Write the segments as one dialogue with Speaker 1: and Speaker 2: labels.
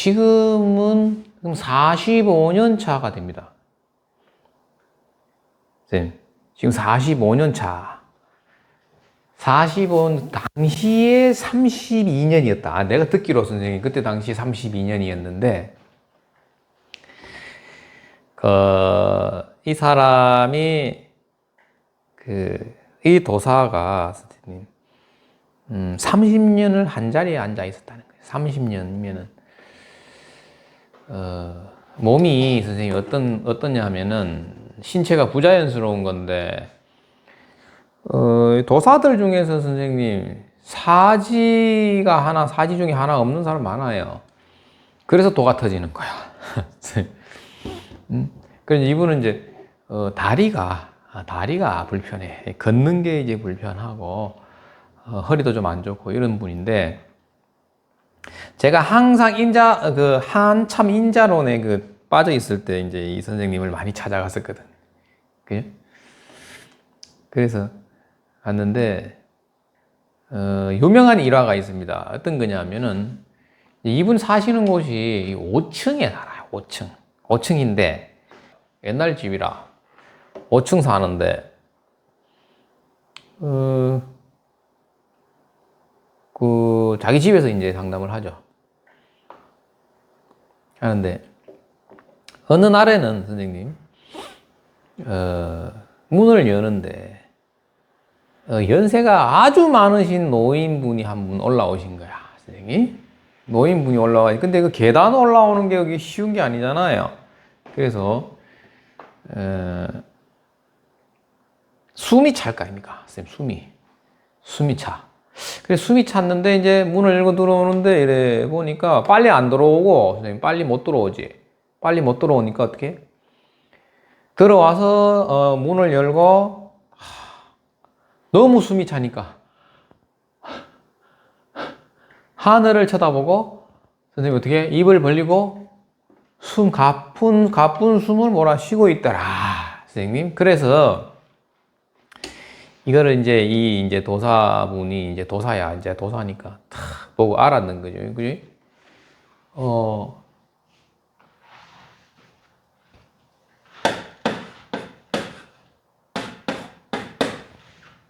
Speaker 1: 지금은 45년 차가 됩니다. 쌤, 지금 45년 차. 45년 당시에 32년이었다. 아, 내가 듣기로 선생님 그때 당시 32년이었는데 그, 이 사람이 그, 이 도사가 선생님 음, 30년을 한 자리에 앉아 있었다는 거예요. 30년이면은 어, 몸이 선생님 어떤 어떠냐 하면은 신체가 부자연스러운 건데 어, 도사들 중에서 선생님 사지가 하나 사지 중에 하나 없는 사람 많아요. 그래서 도가 터지는 거야. 음? 그래서 이분은 이제 어, 다리가 아, 다리가 불편해. 걷는 게 이제 불편하고 어, 허리도 좀 안 좋고 이런 분인데 제가 항상 인자 그 한참 인자론에 그 빠져 있을 때 이제 이 선생님을 많이 찾아갔었거든. 그죠? 그래서 갔는데 어, 유명한 일화가 있습니다. 어떤 거냐면은 이분 사시는 곳이 5층에 살아요. 5층. 5층인데 옛날 집이라 5층 사는데 어, 그 자기 집에서 이제 상담을 하죠. 하는데 어느 날에는 선생님 어, 문을 여는데 어, 연세가 아주 많으신 노인분이 한 분 올라오신 거야, 선생님. 노인분이 올라와. 근데 그 계단 올라오는 게 여기 쉬운 게 아니잖아요. 그래서 어, 숨이 찰 거 아닙니까, 선생님? 숨이 숨이 차. 그래서 숨이 찼는데 이제 문을 열고 들어오는데 이래 보니까 빨리 안 들어오고 선생님 빨리 못 들어오지. 빨리 못 들어오니까 어떻게? 들어와서 어, 문을 열고 하, 너무 숨이 차니까 하늘을 쳐다보고 선생님 어떻게 입을 벌리고 숨 가쁜 가쁜 숨을 몰아 쉬고 있더라 선생님 그래서 이거를 이제 이 이제 도사분이 이제 도사야 이제 도사니까 탁 보고 알았는 거죠 그지 어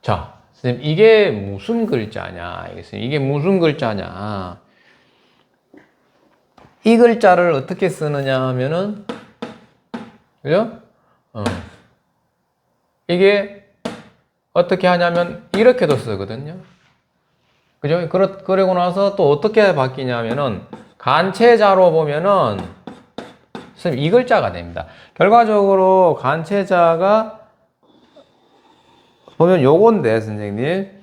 Speaker 1: 자, 선생님, 이게 무슨 글자냐? 알겠어요? 이게 무슨 글자냐? 이 글자를 어떻게 쓰느냐 하면은, 그죠? 어. 이게 어떻게 하냐면, 이렇게도 쓰거든요. 그죠? 그러, 그러고 나서 또 어떻게 바뀌냐면은, 간체자로 보면은, 선생님, 이 글자가 됩니다. 결과적으로 간체자가 보면 요건데 선생님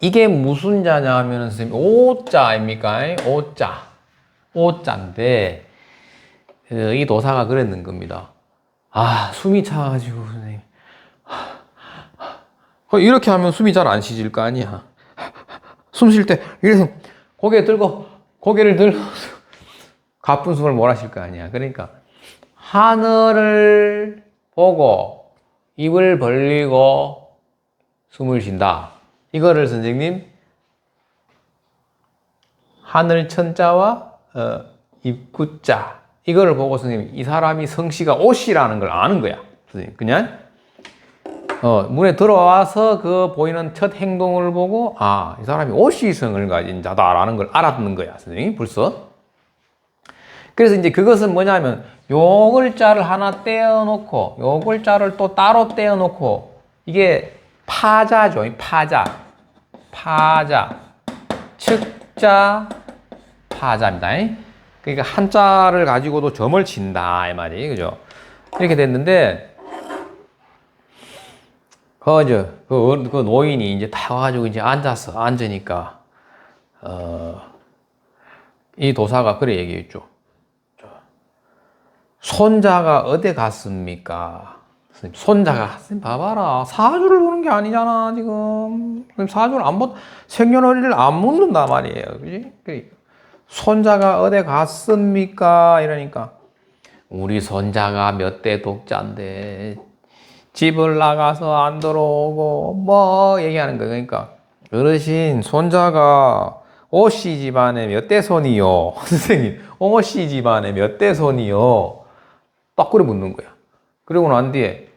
Speaker 1: 이게 무슨 자냐 하면 선생님 오자입니까? 오자 오자인데 어, 이 도사가 그랬는 겁니다. 아 숨이 차가지고 선생님 어, 이렇게 하면 숨이 잘 안 쉬질 거 아니야. 숨 쉴 때 이래서 고개 들고 고개를 들고 가쁜 숨을 몰아 쉴 거 아니야. 그러니까 하늘을 보고 입을 벌리고 숨을 쉰다. 이거를 선생님 하늘 천자와 어, 입구자 이거를 보고 선생님 이 사람이 성씨가 옷이라는 걸 아는 거야. 선생님 그냥 어, 문에 들어와서 그 보이는 첫 행동을 보고 아 이 사람이 옷이 성을 가진 자다라는 걸 알았는 거야. 선생님 벌써. 그래서 이제 그것은 뭐냐면 요 글자를 하나 떼어 놓고 요 글자를 또 따로 떼어 놓고 이게 파자죠. 파자, 파자, 측자, 파자입니다. 그러니까 한자를 가지고도 점을 친다 이 말이 그죠? 이렇게 됐는데 그저 그, 그 노인이 이제 다 와가지고 이제 앉았어 앉으니까 어, 이 도사가 그래 얘기했죠. 손자가 어디 갔습니까? 손자가 선생님 봐봐라 사주를 보는 게 아니잖아 지금 사주를 안 보, 생년월일을 안 묻는단 말이에요 그지? 손자가 어디 갔습니까? 이러니까 우리 손자가 몇 대 독자인데 집을 나가서 안 들어오고 뭐 얘기하는 거 그러니까 어르신 손자가 오씨 집안에 몇 대 손이요? 선생님, 오씨 집안에 몇 대 손이요? 딱 그래 묻는 거야. 그리고 난 뒤에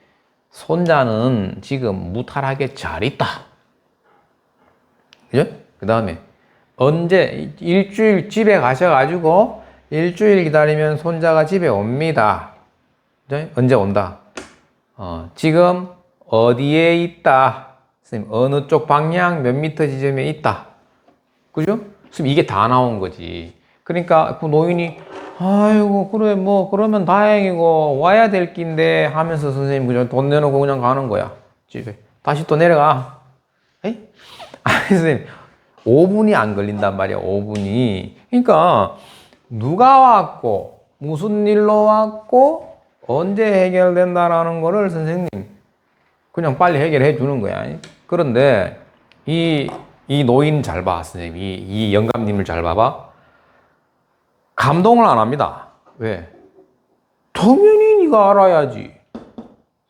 Speaker 1: 손자는 지금 무탈하게 잘 있다. 그죠? 그 다음에 언제 일주일 집에 가셔가지고 일주일 기다리면 손자가 집에 옵니다. 언제 온다? 어, 지금 어디에 있다? 선생님, 어느 쪽 방향 몇 미터 지점에 있다. 그죠? 지금 이게 다 나온 거지. 그러니까 그 노인이 아이고 그래 뭐 그러면 다행이고 와야 될 낀데 하면서 선생님 그냥 돈 내놓고 그냥 가는 거야 집에 다시 또 내려가 에이? 아니 선생님 5분이 안 걸린단 말이야 5분이 그러니까 누가 왔고 무슨 일로 왔고 언제 해결된다라는 거를 선생님 그냥 빨리 해결해 주는 거야 그런데 이, 이 노인 잘 봐, 선생님. 이, 이 영감님을 잘 봐봐. 감동을 안 합니다. 왜? 당연히 네가 알아야지.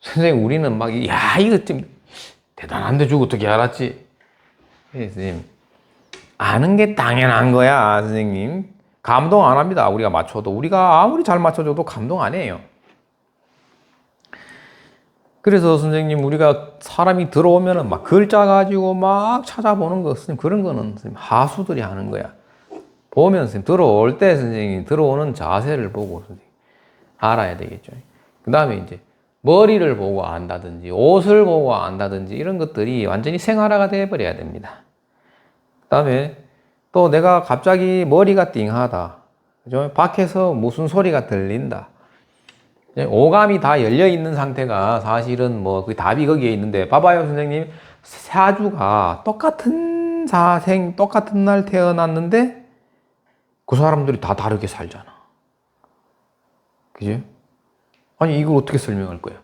Speaker 1: 선생님, 우리는 막, 야, 이거 좀 대단한데 주고 어떻게 알았지? 예, 선생님. 아는 게 당연한 거야, 선생님. 감동 안 합니다. 우리가 맞춰도. 우리가 아무리 잘 맞춰줘도 감동 안 해요. 그래서 선생님 우리가 사람이 들어오면은 막 글자 가지고 막 찾아보는 거 선생님 그런 거는 선생님 하수들이 하는 거야. 보면 선생님 들어올 때 선생님이 들어오는 자세를 보고 선생님 알아야 되겠죠. 그 다음에 이제 머리를 보고 안다든지 옷을 보고 안다든지 이런 것들이 완전히 생활화가 되어버려야 됩니다. 그 다음에 또 내가 갑자기 머리가 띵하다. 그죠? 밖에서 무슨 소리가 들린다. 오감이 다 열려 있는 상태가 사실은 뭐 그 답이 거기에 있는데 봐봐요 선생님 사주가 똑같은 사생 똑같은 날 태어났는데 그 사람들이 다 다르게 살잖아 그지? 아니 이걸 어떻게 설명할 거야?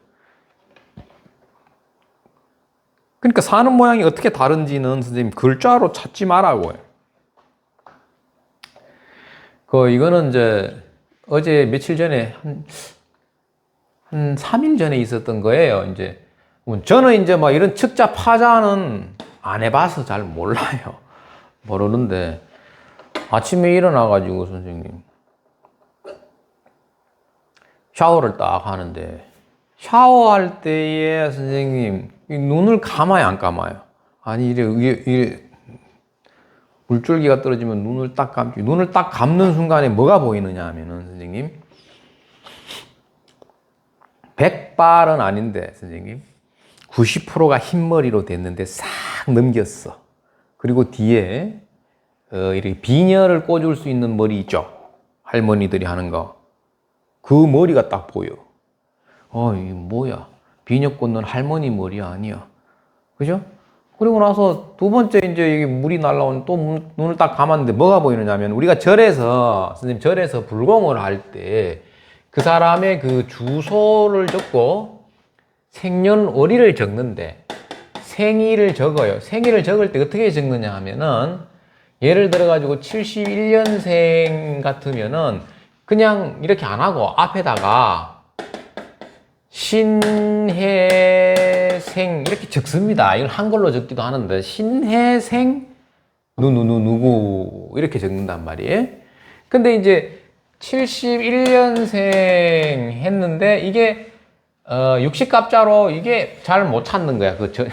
Speaker 1: 그러니까 사는 모양이 어떻게 다른지는 선생님 글자로 찾지 말라고요 그 이거는 이제 어제 며칠 전에 한 한 3일 전에 있었던 거예요. 이제 저는 이제 뭐 이런 측자 파자는 안 해봐서 잘 몰라요. 모르는데 아침에 일어나가지고 선생님 샤워를 딱 하는데 샤워할 때에 선생님 눈을 감아요 안 감아요? 아니 이래 이래, 이래 물줄기가 떨어지면 눈을 딱 감지 눈을 딱 감는 순간에 뭐가 보이느냐 하면은 선생님 100발은 아닌데, 선생님. 90%가 흰머리로 됐는데 싹 넘겼어. 그리고 뒤에, 어, 이렇게 비녀를 꽂을 수 있는 머리 있죠? 할머니들이 하는 거. 그 머리가 딱 보여. 어, 이 뭐야. 비녀 꽂는 할머니 머리 아니야. 그죠? 그리고 나서 두 번째 이제 여기 물이 날라온 또 눈을 딱 감았는데 뭐가 보이느냐면 우리가 절에서, 선생님 절에서 불공을 할 때 그 사람의 그 주소를 적고 생년월일을 적는데 생일을 적어요. 생일을 적을 때 어떻게 적느냐 하면은 예를 들어 가지고 71년생 같으면은 그냥 이렇게 안 하고 앞에다가 신해생 이렇게 적습니다. 이걸 한글로 적기도 하는데 신해생 누누누 누구 이렇게 적는단 말이에요. 근데 이제 71년생 했는데 이게 어, 60갑자로 이게 잘 못 찾는 거야. 그 절,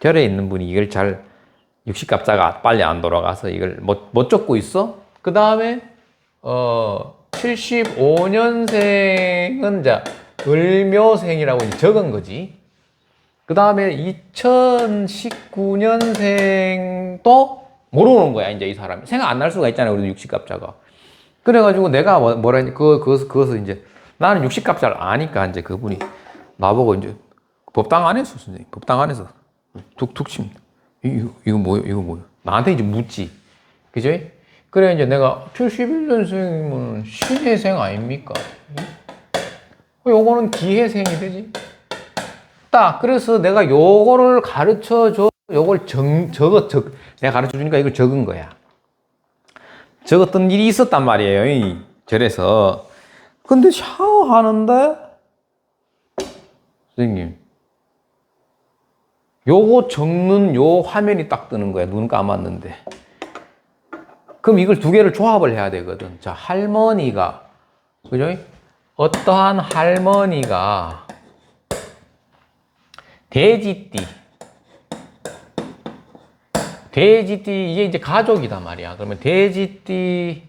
Speaker 1: 절에 있는 분이 이걸 잘 60갑자가 빨리 안 돌아가서 이걸 못, 못 적고 있어. 그 다음에 어, 75년생은 이제 을묘생이라고 이제 적은 거지. 그 다음에 2019년생도 모르는 거야, 이제 이 사람이. 생각 안 날 수가 있잖아요, 우리 60갑자가. 그래가지고 내가 뭐, 뭐라 했니, 그, 그, 그것을 이제 나는 60값 잘 아니까 이제 그분이 나보고 이제 법당 안에서 선생님, 법당 안에서 툭툭 칩니다. 이거, 이거 뭐요? 이거 뭐요? 나한테 이제 묻지. 그죠? 그래, 이제 내가 71년생이면 신혜생 아닙니까? 요거는 기혜생이 되지. 딱, 그래서 내가 요거를 가르쳐 줘. 요걸 정, 적어, 적, 내가 가르쳐 주니까 이걸 적은 거야. 적었던 일이 있었단 말이에요. 이 절에서. 근데 샤워하는데, 선생님, 요거 적는 요 화면이 딱 뜨는 거야. 눈 감았는데. 그럼 이걸 두 개를 조합을 해야 되거든. 자, 할머니가, 그죠? 어떠한 할머니가 돼지띠, 돼지띠, 이게 이제 가족이단 말이야. 그러면 돼지띠,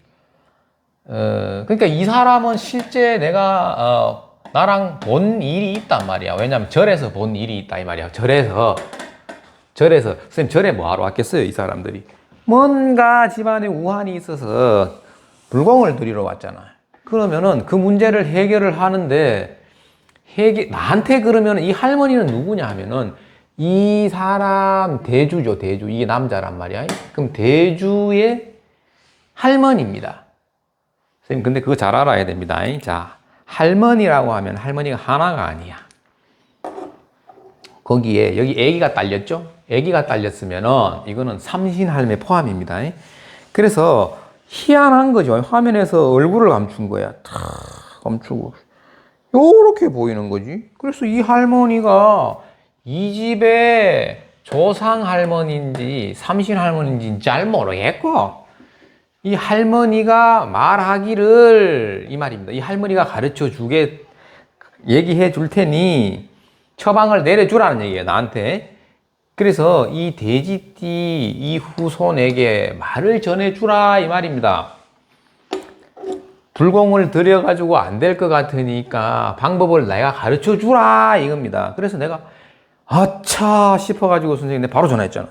Speaker 1: 어, 그러니까 이 사람은 실제 내가, 어, 나랑 본 일이 있단 말이야. 왜냐면 절에서 본 일이 있다, 이 말이야. 절에서. 절에서. 선생님, 절에 뭐하러 왔겠어요, 이 사람들이. 뭔가 집안에 우환이 있어서 불공을 들이러 왔잖아. 그러면은 그 문제를 해결을 하는데, 해결, 나한테 그러면 이 할머니는 누구냐 하면은 이 사람 대주죠, 대주. 이게 남자란 말이야. 그럼 대주의 할머니입니다. 선생님, 근데 그거 잘 알아야 됩니다. 자, 할머니라고 하면 할머니가 하나가 아니야. 거기에 여기 아기가 딸렸죠? 아기가 딸렸으면은 이거는 삼신 할매 포함입니다. 그래서 희한한 거죠. 화면에서 얼굴을 감춘 거야. 탁 감추고 요렇게 보이는 거지. 그래서 이 할머니가 이 집의 조상 할머니인지 삼신 할머니인지 잘 모르겠고 이 할머니가 말하기를 이 말입니다. 이 할머니가 가르쳐 주게 얘기해 줄 테니 처방을 내려주라는 얘기예요. 나한테. 그래서 이 돼지띠 이 후손에게 말을 전해주라 이 말입니다. 불공을 들여가지고 안 될 것 같으니까 방법을 내가 가르쳐 주라 이겁니다. 그래서 내가 아차 싶어가지고 선생님한테 바로 전화했잖아.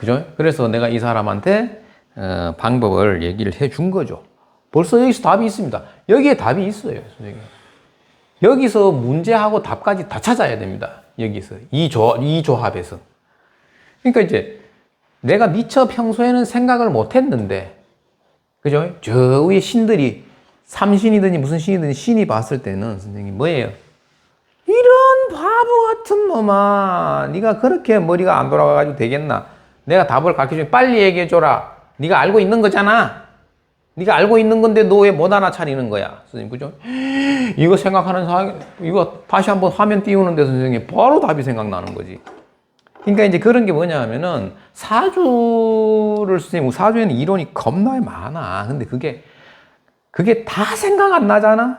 Speaker 1: 그죠? 그래서 내가 이 사람한테 어, 방법을 얘기를 해 준 거죠. 벌써 여기서 답이 있습니다. 여기에 답이 있어요, 선생님. 여기서 문제하고 답까지 다 찾아야 됩니다. 여기서 이 조, 이 조합에서. 그러니까 이제 내가 미처 평소에는 생각을 못 했는데, 그죠? 저 위에 신들이 삼신이든지 무슨 신이든지 신이 봤을 때는 선생님 뭐예요? 이런 바보 같은 놈아, 네가 그렇게 머리가 안 돌아가가지고 되겠나? 내가 답을 가르쳐주면 빨리 얘기해줘라. 네가 알고 있는 거잖아. 네가 알고 있는 건데 너 왜 못 알아차리는 거야, 선생님 그죠? 이거 생각하는 사람, 이거 다시 한번 화면 띄우는데 선생님 바로 답이 생각나는 거지. 그러니까 이제 그런 게 뭐냐 하면은 사주를 선생님 사주에는 이론이 겁나 많아. 근데 그게 그게 다 생각 안 나잖아.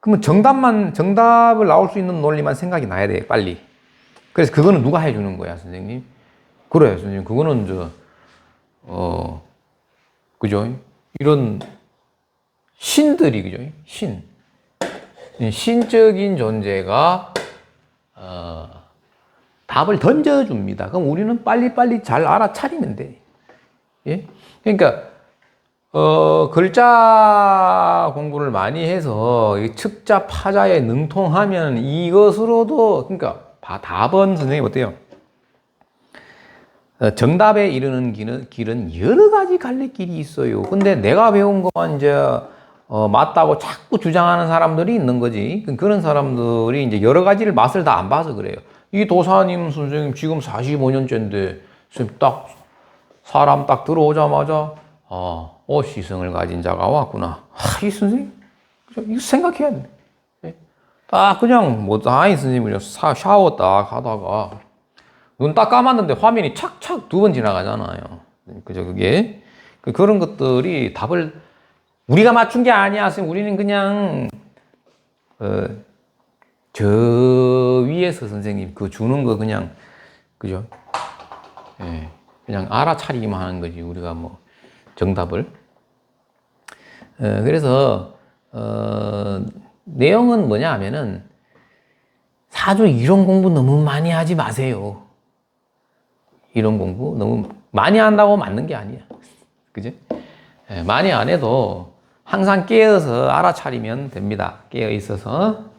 Speaker 1: 그러면 정답만 정답을 나올 수 있는 논리만 생각이 나야 돼 빨리. 그래서 그거는 누가 해주는 거야, 선생님? 그래요, 선생님. 그거는 저 어, 그죠? 이런 신들이 그죠? 신. 신적인 존재가 어, 답을 던져줍니다. 그럼 우리는 빨리빨리 잘 알아차리면 돼. 예? 그러니까 어, 글자 공부를 많이 해서 이 측자 파자에 능통하면 이것으로도 그러니까 답은 선생님 어때요? 어, 정답에 이르는 길은, 길은 여러 가지 갈래길이 있어요. 근데 내가 배운 것만 이제 어, 맞다고 자꾸 주장하는 사람들이 있는 거지. 그런 사람들이 이제 여러 가지를 맛을 다 안 봐서 그래요. 이 도사님 선생님 지금 45년째인데 선생님 딱 사람 딱 들어오자마자 아, 어, 시성을 가진 자가 왔구나. 아, 이 선생님 이거 생각해야 돼. 예? 딱 그냥 뭐 아이 선생님이 샤워 딱 하다가 눈 딱 감았는데 화면이 착착 두 번 지나가잖아요. 그죠, 그게. 그 그런 것들이 답을 우리가 맞춘 게 아니야. 선생님. 우리는 그냥, 어, 저 위에서 선생님 그 주는 거 그냥, 그죠? 예, 그냥 알아차리기만 하는 거지. 우리가 뭐 정답을. 어, 그래서, 어, 내용은 뭐냐 하면은 사주 이론 공부 너무 많이 하지 마세요. 이런 공부 너무 많이 한다고 맞는 게 아니야. 그지? 예, 많이 안 해도 항상 깨어서 알아차리면 됩니다. 깨어 있어서.